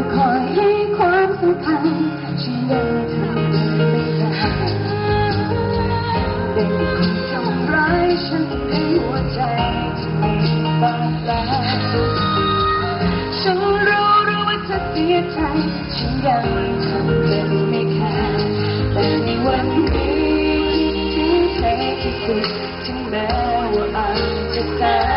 เธอคอยให้ความสำคัญฉันยังทำไม่ได้ได้คนทำร้ายฉันในหัวใจที่มีบาดแผลฉันรู้รู้ว่าเธอเสียใจฉันยังทำเป็นไม่แคร์แต่ในวันนี้คิดถึงเธอที่สุดถึงแม้ว่าอาจจะแสน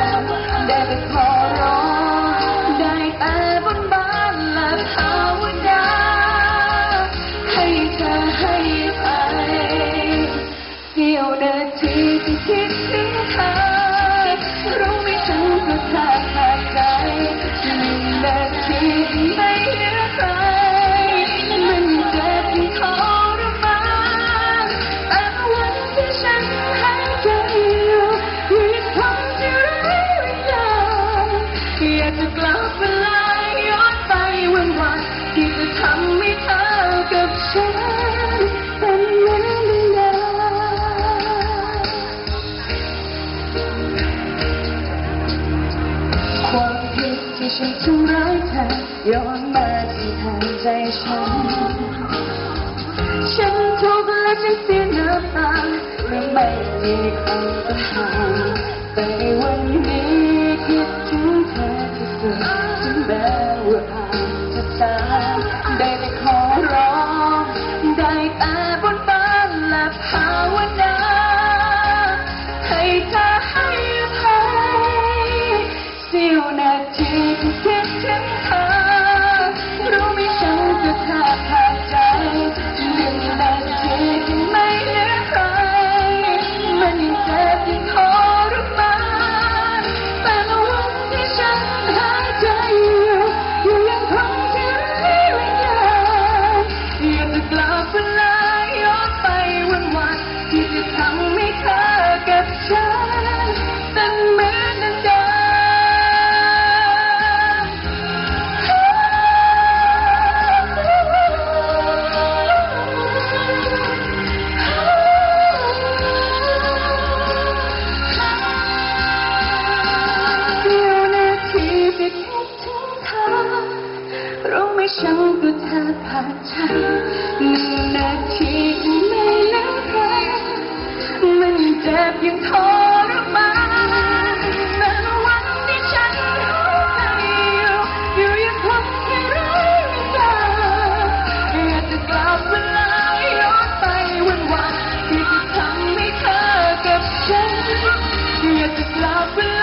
ย้อนมาที่ทางใจฉัน ฉันทุกข์และฉันเสียน้ำตาเมื่อไม่มีความสัมพันธ์แต่ในวันนี้คิดถึงเธอที่สุดถึงแม้ว่าอาจจะตามได้แต่ขอร้องได้แต่บนบานและภาวนาให้เธอให้อภัยเสี้ยวนาทีที่ นาทีที่ไม่ลืมใครมันเจ็บยังทรมานแต่วันที่ฉันรู้ใจอยู่อยู่ยังคงไม่รู้อยากจะกลับเวลาย้อนไปวันวันที่จะทำให้เธอกับฉันอยากจะกลับเวลา